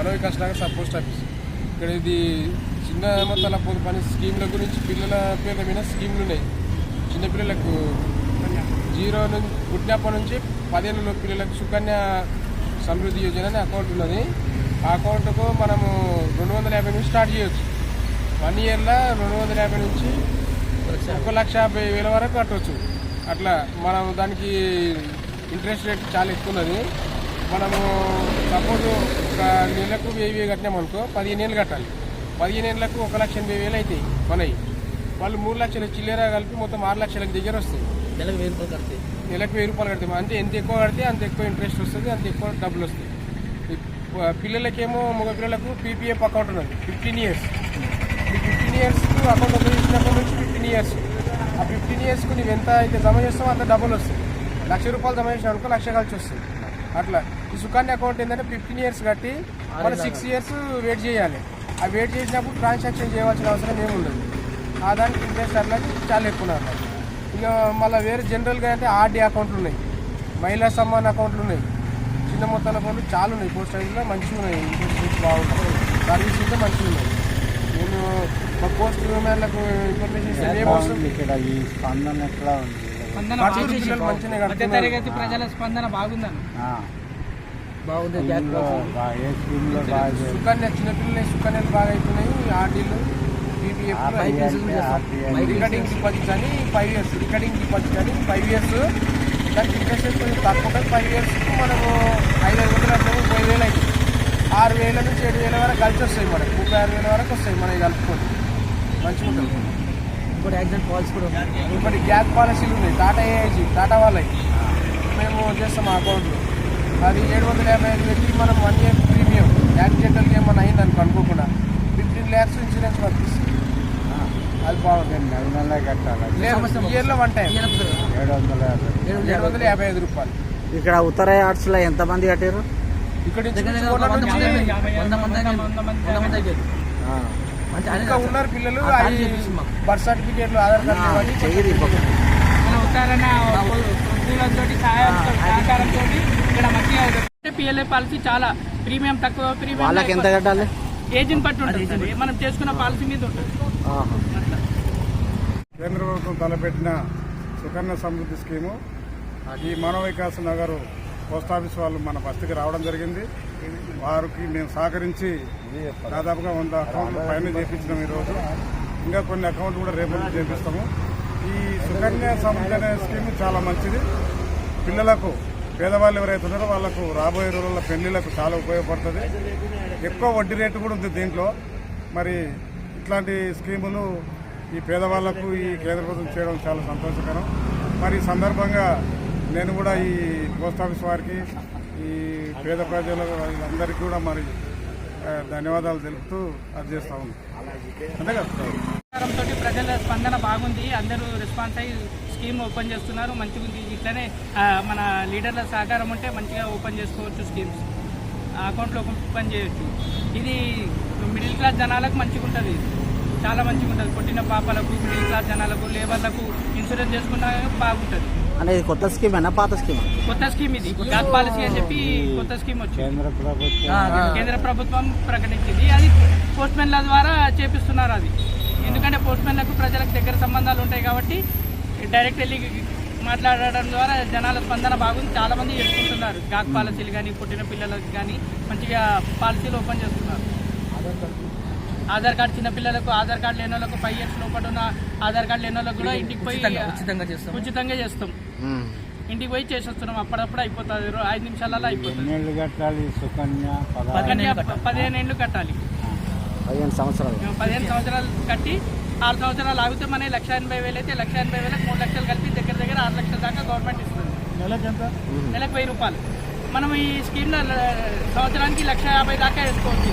మనో కష్టంగా sub post office. ఇక్కడ ఇది చిన్న మొత్తాల పొదుపు పని స్కీమ్ల గురించి పిల్లల పేర్ల మీద స్కీమ్లు ఉన్నాయి. చిన్నపిల్లలకు జీరో నుంచి పుట్టినప్పటి నుంచి పదిహేను పిల్లలకు సుకన్య సమృద్ధి యోజన అనే అకౌంట్ ఉన్నది. ఆ అకౌంట్కు మనము రెండు వందల యాభై నుంచి స్టార్ట్ చేయొచ్చు. వన్ ఇయర్లో రెండు వందల యాభై నుంచి ఒక లక్ష యాభై వేల వరకు కట్టవచ్చు అట్లా మనం దానికి ఇంట్రెస్ట్ రేట్ చాలా ఎక్కువ ఉన్నది. మనము సపోజ్ ఒక నెలకు వెయ్యి వెయ్యి కట్టినామనుకో పదిహేను ఏళ్ళు కట్టాలి. పదిహేను ఏళ్ళకు ఒక లక్ష ఎనభై వేలు అవుతాయి మనవి. వాళ్ళు మూడు లక్షల చిల్లర కలిపి మొత్తం ఆరు లక్షలకు దగ్గర వస్తాయి. నెలకు వెయ్యి రూపాయలు కడితే నెలకు వెయ్యి రూపాయలు కడతాం అంటే ఎంత ఎక్కువ కడితే అంత ఎక్కువ ఇంట్రెస్ట్ వస్తుంది అంత ఎక్కువ డబ్బులు వస్తాయి. పిల్లలకేమో మగ పిల్లలకు పీపీఎఫ్ అకౌంట్ ఉన్నది ఫిఫ్టీన్ ఇయర్స్ ఈ ఫిఫ్టీన్ ఇయర్స్ అకౌంట్ ఓపెన్ చేసినప్పటి నుంచి ఫిఫ్టీన్ ఇయర్స్ ఆ ఫిఫ్టీన్ ఇయర్స్కు నువ్వు ఎంత అయితే జమ చేస్తావో అంత డబ్బులు వస్తాయి. లక్ష రూపాయలు జమ చేసినావు అనుకో లక్ష కలిసి వస్తుంది. అట్లా. ఈ సుకన్య అకౌంట్ ఏంటంటే ఫిఫ్టీన్ ఇయర్స్ కట్టి మనం సిక్స్ ఇయర్స్ వెయిట్ చేయాలి. ఆ వెయిట్ చేసినప్పుడు ట్రాన్సాక్షన్ చేయవలసిన అవసరం ఏమి ఉండదు. ఆ దానికి ఇంట్రెస్ట్ అట్లా చాలా ఎక్కువ అన్నమాట. ఇంకా మళ్ళీ వేరే జనరల్గా అంటే ఆర్డీ అకౌంట్లు ఉన్నాయి. మహిళా సమ్మాన్ అకౌంట్లు ఉన్నాయి. చిన్న మొత్తాల పనులు చాలా ఉన్నాయి. పోస్ట్ ఆఫీస్లో మంచిగా ఉన్నాయి. ఇంట్రెస్ట్ రేట్స్ బాగున్నాయి. సర్వీస్ అయితే మంచిగా ఉన్నాయి. నేను మా పోస్ట్ మ్యాన్లకు ఇన్ఫర్మేషన్ ఏ అవసరం ఇక్కడ ఈ స్పందన ఎట్లా ఉంది? మధ్య కడుతున్నారు. తరగతి ప్రజల స్పందన బాగుందని బాగుంది? సుకన్య చిన్నపిల్లలు సుకన్యలు బాగా అవుతున్నాయి ఆర్డీలు. రికార్డింగ్ డిపాజిట్ అని ఫైవ్ ఇయర్స్ రికార్డింగ్ డిపాజిట్ అని ఫైవ్ ఇయర్స్. దానికి ఇంట్రెస్ట్ కొంచెం తక్కువ ఫైవ్ ఇయర్స్ మనము ఐదు ఐదు వందలు అంటే ముప్పై వేలు అవుతుంది ఆరు వేల నుంచి ఏడు వేల వరకు కలిసి వస్తాయి మనకి. ముప్పై ఆరు వేల వరకు వస్తాయి. మనకి కలుపుకొని. మంచిగా ఉంటుంది ఇంకోటి యాక్సిడెంట్ పాలసీ కూడా ఉంది. ఇంకోటి గ్యాస్ పాలసీలు ఉన్నాయి. టాటా ఏఐజీ టాటా వాళ్ళకి మేము చేస్తాం ఆ అకౌంట్లో అది ఏడు వందల యాభై ఐదు పెట్టి మనం వన్ ఇయర్ ప్రీమియం యాక్సిడెంటల్గా ఏమన్నా అయింది అనుకో అనుకోకుండా ఫిఫ్టీన్ ల్యాక్స్ ఇన్సూరెన్స్ వర్తిస్తుంది అది బాగుంటుంది నెల నెల కట్టాలి. ఇయర్లో వన్ టైం ఏడు వందల యాభై. ఏడు వందల యాభై ఐదు రూపాయలు. ఇక్కడ ఉత్తర యార్డ్స్లో ఎంతమంది కట్టారు? ఇక్కడ దగ్గర వంద వంద మంది ఇంకా ఉన్నారు పిల్లలు అవి. బర్త్ సర్టిఫికేట్లు ఆధార్ కార్డు మన పిఎల్ఏ పాలసీ చాలా ప్రీమియం తక్కువ ప్రీమియం వాళ్ళకి ఎంత కట్టాలి ఏజెంట్ పట్టు ఉంటుంది. మనం చేసుకున్న పాలసీ మీద ఉంటుంది ఆహా. కేంద్ర ప్రభుత్వం తలపెట్టిన సుకన్య సమృద్ధి స్కీము ఈ మానవ వికాస్ నగర్ పోస్ట్ ఆఫీస్ వాళ్ళు మన బస్తీకి రావడం జరిగింది. వారికి మేము సహకరించి దాదాపుగా వంద అకౌంట్లు పైన చేపించినాం ఈరోజు. ఇంకా కొన్ని అకౌంట్లు కూడా రేపు చేపిస్తాము. ఈ సుకన్య సమృద్ధి అనే స్కీమ్ చాలా మంచిది. పిల్లలకు పేదవాళ్ళు ఎవరైతే ఉన్నారో వాళ్ళకు రాబోయే రోజుల్లో పెళ్ళిళ్ళకు చాలా ఉపయోగపడుతుంది. ఎక్కువ వడ్డీ రేటు కూడా ఉంది దీంట్లో. మరి ఇట్లాంటి స్కీములు ఈ పేదవాళ్ళకు ఈ కేంద్ర ప్రభుత్వం చేయడం చాలా సంతోషకరం. మరి ఈ సందర్భంగా నేను కూడా ఈ పోస్ట్ ఆఫీస్ వారికి ఈ పేద ప్రజలు అందరికీ కూడా మరి ధన్యవాదాలు తెలుపుతూ అది చేస్తా ఉన్నాను అంతే కదా? సహకారంతో ప్రజల స్పందన బాగుంది అందరూ రెస్పాన్స్ అయ్యి స్కీమ్ ఓపెన్ చేస్తున్నారు మంచిగా ఉంది. ఇట్లనే మన లీడర్ల సహకారం ఉంటే మంచిగా ఓపెన్ చేసుకోవచ్చు స్కీమ్స్. ఆ అకౌంట్లో ఓపెన్ చేయొచ్చు. ఇది మిడిల్ క్లాస్ జనాలకు మంచిగా ఉంటుంది. చాలా మంచిగా ఉంటుంది. పుట్టిన పాపలకు మిడిల్ క్లాస్ జనాలకు లేబర్లకు ఇన్సూరెన్స్ చేసుకున్నా బాగుంటుంది. అంటే ఇది కొత్త స్కీమ్ అయినా పాత స్కీమ్. కొత్త స్కీమ్ ఇది. గ్యాస్ పాలసీ అని చెప్పి కొత్త స్కీమ్ వచ్చింది. కేంద్ర ప్రభుత్వం ప్రకటించింది. అది పోస్ట్ మ్యాన్ల ద్వారా చేపిస్తున్నారు అది. ఎందుకంటే పోస్ట్ మ్యాన్లకు ప్రజలకు దగ్గర సంబంధాలు ఉంటాయి కాబట్టి డైరెక్ట్ వెళ్ళి మాట్లాడడం ద్వారా జనాల స్పందన బాగుంది. చాలా మంది చేసుకుంటున్నారు గాక్ పాలసీలు కానీ పుట్టిన పిల్లలకు కానీ మంచిగా పాలసీలు ఓపెన్ చేస్తున్నారు. ఆధార్ కార్డు చిన్న పిల్లలకు ఆధార్ కార్డు లేని వాళ్ళకు ఫైవ్ ఇయర్స్ లోపల ఉన్న ఆధార్ కార్డు లేని వాళ్ళకు కూడా ఇంటికి పోయి ఉచితంగా ఉచితంగా చేస్తాం. ఉచితంగా చేస్తాం. ఇంటికి పోయి చేసేస్తున్నాం. అప్పుడప్పుడు అయిపోతుంది. ఐదు నిమిషాలలో అయిపోతుంది. కట్టాలి? సుకన్య పదిహేను ఏళ్ళు కట్టాలి. పదిహేను సంవత్సరాలు. పదిహేను సంవత్సరాలు కట్టి ఆరు సంవత్సరాలు ఆగితే మన లక్ష ఎనభై వేలు అయితే లక్ష ఎనభై వేలకు మూడు లక్షలు కలిపి దగ్గర దగ్గర ఆరు లక్షల దాకా గవర్నమెంట్ ఇస్తుంది. నెలకు వెయ్యి రూపాయలు. మనం ఈ స్కీమ్లో సంవత్సరానికి లక్ష యాభై దాకా వేసుకోవచ్చు.